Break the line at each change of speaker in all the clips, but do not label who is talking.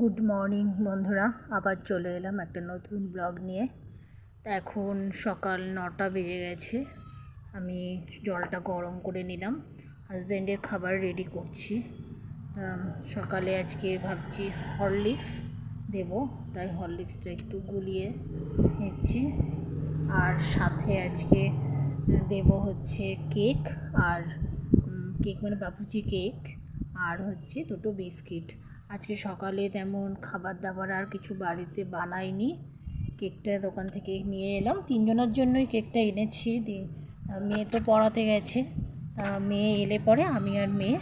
Good morning বন্ধুরা, আবার চলে এলাম একটা নতুন ব্লগ নিয়ে। তা এখন সকাল নটা বেজে গেছে, আমি জলটা গরম করে নিলাম হাজব্যান্ডের খাবার রেডি করছি। সকালে আজকে ভাবছি হরলিক্স দেব, তাই হরলিক্সটা একটু গুলিয়ে নিচ্ছি। আর সাথে আজকে দেব হচ্ছে কেক, আর কেক মানে বাপুচি কেক, আর হচ্ছে দুটো বিস্কিট। আজকে সকালে তেমন খাবার দাবার আর কিছু বাড়িতে বানাইনি। কেকটা দোকান থেকে নিয়ে এলাম। তিনজনের জন্যই কেকটা এনেছি। মেয়ে তো পড়াতে গেছে। মেয়ে এলে পরে আমি আর মেয়ে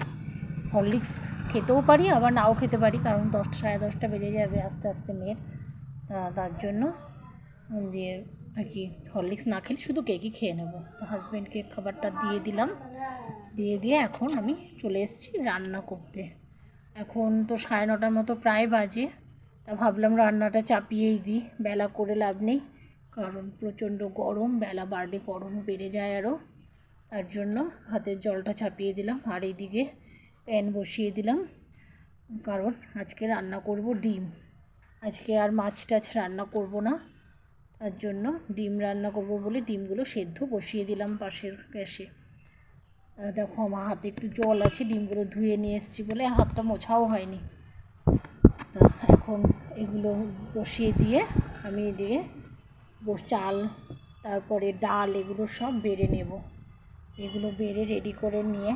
হরলিক্স খেতেও পারি, আবার নাও খেতে পারি, কারণ দশটা, সাড়ে দশটা বেজে যাবে আস্তে আস্তে মেয়ের। তার জন্য যে আর কি হরলিক্স না খেলে শুধু কেকই খেয়ে নেব। তো হাজব্যান্ডকে খাবারটা দিয়ে দিলাম। দিয়ে দিয়ে এখন আমি চলে এসেছি রান্না করতে। এখন তো সাড়ে নটার মতো প্রায় বাজে। তা ভাবলাম রান্নাটা চাপিয়েই দিই, বেলা করে লাভ নেই, কারণ প্রচণ্ড গরম, বেলা বাড়লে গরম বেড়ে যায় আরও। তার জন্য হাতের জলটা চাপিয়ে দিলাম, আর এইদিকে প্যান বসিয়ে দিলাম, কারণ আজকে রান্না করব ডিম। আজকে আর মাছ টাছ রান্না করব না, তার জন্য ডিম রান্না করব বলে ডিমগুলো সেদ্ধ বসিয়ে দিলাম পাশের গ্যাসে। দেখো, আমার হাতে একটু জল আছে, ডিমগুলো ধুয়ে নিয়ে এসেছি বলে হাতটা মোছাও হয়নি। তা এখন এগুলো বসিয়ে দিয়ে আমি এদিকে বস, চাল, তারপরে ডাল, এগুলো সব বেড়ে নেব। এগুলো বেড়ে রেডি করে নিয়ে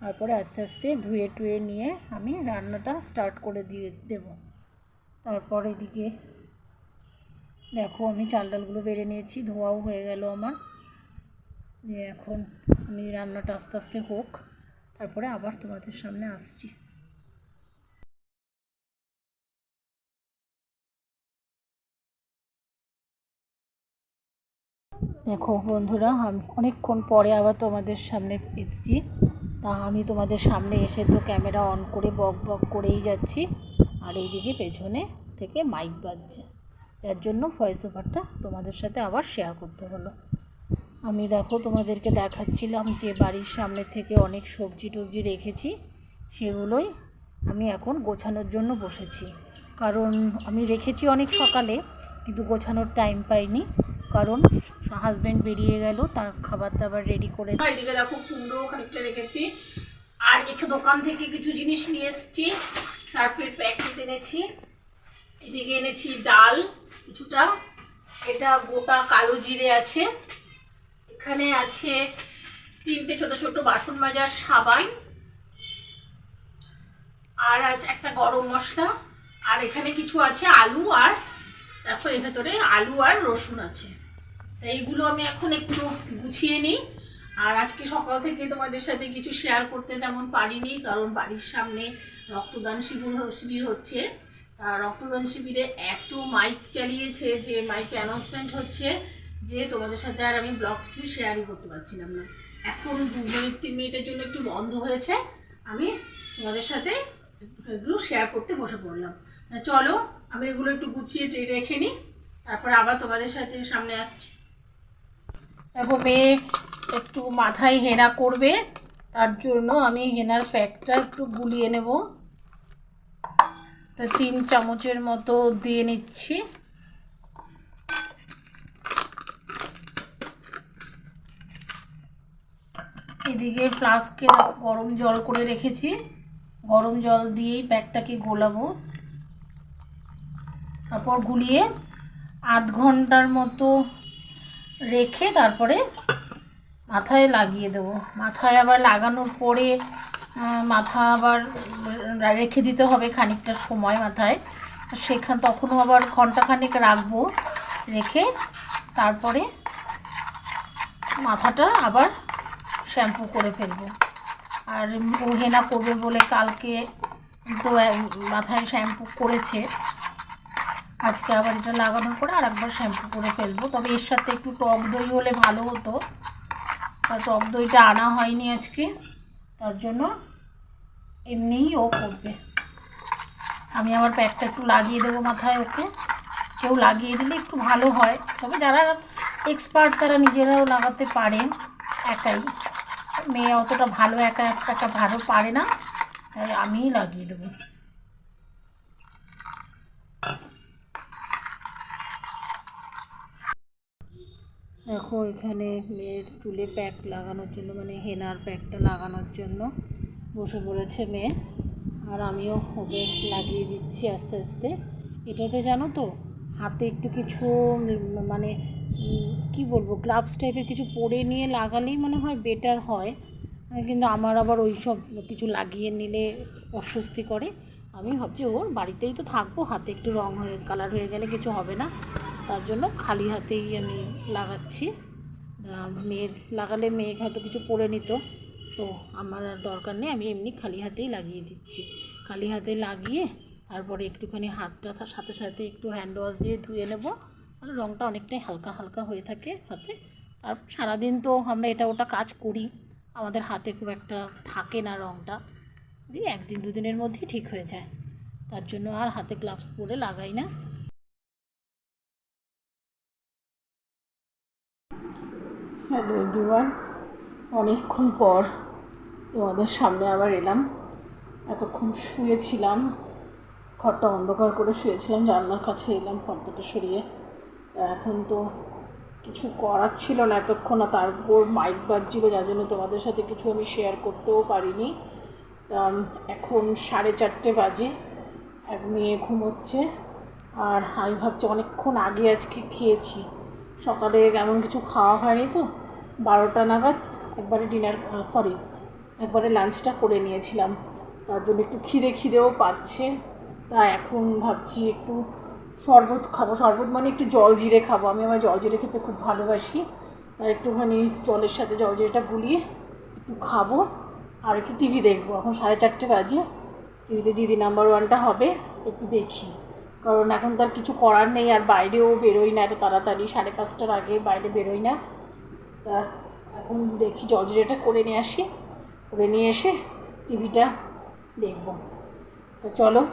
তারপরে আস্তে আস্তে ধুয়ে টুয়ে নিয়ে আমি রান্নাটা স্টার্ট করে দিয়ে দেবো। তারপর এদিকে দেখো, আমি চাল ডালগুলো বেড়ে নিয়েছি, ধোয়াও হয়ে গেল আমার। দিয়ে এখন আমি রান্নাটা আস্তে আস্তে হোক, তারপরে আবার তোমাদের সামনে আসছি। দেখো বন্ধুরা অনেকক্ষণ পরে আবার তোমাদের সামনে এসছি। তা আমি তোমাদের সামনে এসে তো ক্যামেরা অন করে, বক বক করেই যাচ্ছি। আর এইদিকে পেছনে থেকে মাইক বাজছে। যার জন্য ভয়েস ওভারটা তোমাদের সাথে আবার শেয়ার করতে হলো। আমি দেখো তোমাদেরকে দেখাচ্ছিলাম যে বাড়ির সামনে থেকে অনেক সবজি টবজি রেখেছি, সেগুলোই আমি এখন গোছানোর জন্য বসেছি। কারণ আমি রেখেছি অনেক সকালে, কিন্তু গোছানোর টাইম পাইনি। কারণ হাজব্যান্ড বেরিয়ে গেল, তার খাবার দাবার রেডি করে এদিকে দেখো কুমড়ো খানিকটা রেখেছি। আর একটু দোকান থেকে কিছু জিনিস নিয়ে এসেছি। সার্ফের প্যাকেট এনেছি। এদিকে এনেছি ডাল কিছুটা। এটা গোটা কালো জিরে আছে। এখানে আছে তিনটে ছোট ছোট বাসন মাজার সাবান, আর আছে একটা গরম মশলা, আর এখানে কিছু আছে আলু, আর দেখো এর ভেতরে আলু আর রসুন আছে। তা এইগুলো আমি এখন একটু গুছিয়ে নিই, আর আজকে সকাল থেকে তোমাদের সাথে কিছু শেয়ার করতে তেমন পারিনি, কারণ বাড়ির সামনে রক্তদান শিবির শিবির হচ্ছে। রক্তদান শিবিরে এত মাইক চালিয়েছে যে মাইক অ্যানাউন্সমেন্ট হচ্ছে। যে তোমাদের সাথে আর আমি ব্লগ কিছু শেয়ারই করতে পারছিলাম না। এখন দু মিনিট, তিন মিনিটের জন্য একটু বন্ধ হয়েছে। আমি তোমাদের সাথে একটু শেয়ার করতে বসে পড়লাম। চলো, আমি এগুলো একটু গুছিয়ে রেখে নিই। তারপরে আবার তোমাদের সাথে সামনে আসছি। দেখো, মেয়ে একটু মাথায় হেনা করবে। তার জন্য আমি হেনার প্যাকটা একটু গুলিয়ে নেব। তা তিন চামচের মতো দিয়ে নিচ্ছি। এদিকে ফ্লাস্কে গরম জল করে রেখেছি। গরম জল দিয়েই প্যাকটাকে গোলাবো। তারপর গুলিয়ে আধ ঘণ্টার মতো রেখে তারপরে মাথায় লাগিয়ে দেবো। মাথায় আবার লাগানোর পরে মাথা আবার রেখে দিতে হবে খানিকটা সময় মাথায়। সেখান তখনও আবার ঘন্টাখানেক রাখব। রেখে তারপরে মাথাটা আবার শ্যাম্পু করে ফেলব। আর ও হেনা করবে বলে কালকে তো মাথায় শ্যাম্পু করেছে। আজকে আবার এটা লাগানোর পরে আর একবার শ্যাম্পু করে ফেলব। তবে এর সাথে একটু টক দই হলে ভালো হতো। তা টক দইটা আনা হয়নি আজকে। তার জন্য এমনিই ও করবে। আমি আবার প্যাকটা একটু লাগিয়ে দেবো মাথায় ওকে। কেউ লাগিয়ে দিলে একটু ভালো হয়। তবে যারা এক্সপার্ট তারা নিজেরাও লাগাতে পারেন একাই। মেয়ে অতটা ভালো, একা একটা ভালো পারে না। তাই আমিই লাগিয়ে দেবো। দেখো, এখানে মেয়ের চুলে প্যাক লাগানোর জন্য মানে হেনার প্যাকটা লাগানোর জন্য বসে পড়েছে মেয়ে। আর আমিও ওকে লাগিয়ে দিচ্ছি আস্তে আস্তে। এটাতে জানো তো, হাতে একটু কিছু মানে কি বলব গ্লাভস টাইপের কিছু পরে নিয়ে লাগালেই মনে হয় বেটার হয়। কিন্তু আমার আবার ওই সব কিছু লাগিয়ে নিলে অস্বস্তি করে। আমি ভাবছি ওর বাড়িতেই তো থাকব হাতে একটু রং হয়ে কালার হয়ে গেলে কিছু হবে না। তার জন্য খালি হাতেই আমি লাগাচ্ছি। আহ, মেয়ে লাগালে মেয়ে হয়তো কিছু পরে নিত। তো আমার আর দরকার নেই আমি এমনি খালি হাতেই লাগিয়ে দিচ্ছি। খালি হাতে লাগিয়ে তারপরে একটুখানি হাতটা সাথে সাথে একটু হ্যান্ড ওয়াশ দিয়ে ধুয়ে নেব। রঙটা অনেকটাই হালকা হালকা হয়ে থাকে হাতে। আর সারাদিন তো আমরা এটা ওটা কাজ করি। আমাদের হাতে খুব একটা থাকে না রঙটা দিয়ে একদিন দুদিনের মধ্যেই ঠিক হয়ে যায়। তার জন্য আর হাতে গ্লাভস পরে লাগাই না। হ্যালো এভরিওয়ান অনেকক্ষণ পর তোমাদের সামনে আবার এলাম। এতক্ষণ শুয়েছিলাম, ঘরটা অন্ধকার করে শুয়েছিলাম, জানলার কাছে এলাম পর্দাটা সরিয়ে। এখন তো কিছু করার ছিল না এতক্ষণ, আর তারপর মাইক বাজছিল, যার জন্য তোমাদের সাথে কিছু আমি শেয়ার করতেও পারিনি। এখন সাড়ে চারটে বাজে, এক মেয়ে ঘুমোচ্ছে, আর আমি ভাবছি অনেকক্ষণ আগে আজকে খেয়েছি। সকালে এমন কিছু খাওয়া হয়নি তো, বারোটা নাগাদ একবারে ডিনার সরি একবারে লাঞ্চটা করে নিয়েছিলাম। তার জন্য একটু খিদে খিদেও পাচ্ছে, তা এখন ভাবছি একটু শরবত খাব। শরবত মানে একটু জল জিরে খাব। আমি আমার জল জিরে খেতে খুব ভালোবাসি। তাই একটুখানি জলের সাথে জল জিরেটা গুলিয়ে একটু খাব। আর একটু টিভি দেখব। এখন সাড়ে চারটে বাজে। টিভিতে দিদি নাম্বার ওয়ানটা হবে। একটু দেখি। কারণ এখন তো আর কিছু করার নেই। আর বাইরেও বেরোই না এত তাড়াতাড়ি। সাড়ে পাঁচটার আগে বাইরে বেরোই না। তা এখন দেখি জল জিরেটা করে নিয়ে আসি। করে নিয়ে এসে টিভিটা দেখব। তা চলো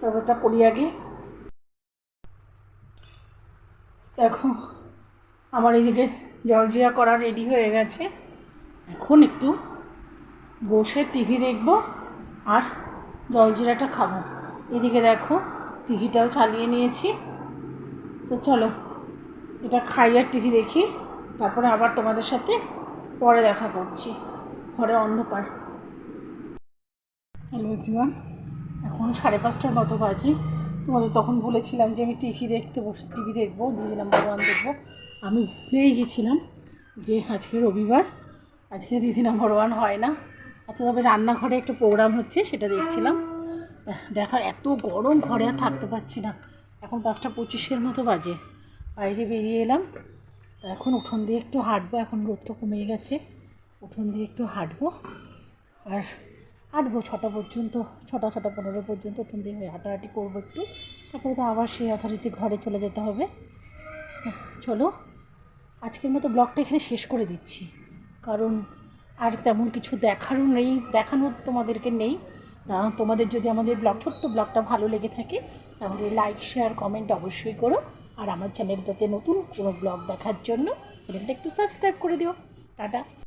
তারপরটা করি আগে। দেখো, আমার এদিকে জলজিরা করা রেডি হয়ে গেছে। এখন একটু বসে টিভি দেখব আর জলজিরাটা খাব। এদিকে দেখো টিভিটাও চালিয়ে নিয়েছি। তো চলো, এটা খাই আর টিভি দেখি, তারপরে আবার তোমাদের সাথে পরে দেখা করছি। ঘরে অন্ধকার। হ্যালো এখন সাড়ে পাঁচটার মতো বাজে। তোমাদের তখন বলেছিলাম যে আমি টিভি দেখতে বস, টিভি দেখব দিদি নাম্বার ওয়ান দেখব। আমি ভুলেই গেছিলাম যে আজকে রবিবার, আজকে দিদি নাম্বার ওয়ান হয় না। আচ্ছা তবে রান্নাঘরে একটা প্রোগ্রাম হচ্ছে, সেটা দেখছিলাম। দেখার এত গরম ঘরে আর থাকতে পারছি না। এখন পাঁচটা পঁচিশের মতো বাজে। বাইরে বেরিয়ে এলাম। তা এখন উঠোন দিয়ে একটু হাঁটবো, এখন রোদটা কমে গেছে। উঠোন দিয়ে একটু হাঁটবো। আর হাঁটবো ছটা পর্যন্ত, ছটা ছটা পনেরো পর্যন্ত উঠোন দিয়ে হাঁটাহাঁটি করব একটু। তারপরে তো আবার সেই যথারীতি ঘরে চলে যেতে হবে। চলো, আজকের মতো ব্লগটা এখানে শেষ করে দিচ্ছি। কারণ আর তেমন কিছু দেখারও নেই, দেখানোর তোমাদেরকে নেই। তোমাদের যদি আমাদের ব্লগ, ছোট্ট ব্লগটা ভালো লেগে থাকে, তাহলে লাইক শেয়ার কমেন্ট অবশ্যই করো। আর আমার চ্যানেলটাতে নতুন কোনো ব্লগ দেখার জন্য চ্যানেলটা একটু সাবস্ক্রাইব করে দিও। টাটা।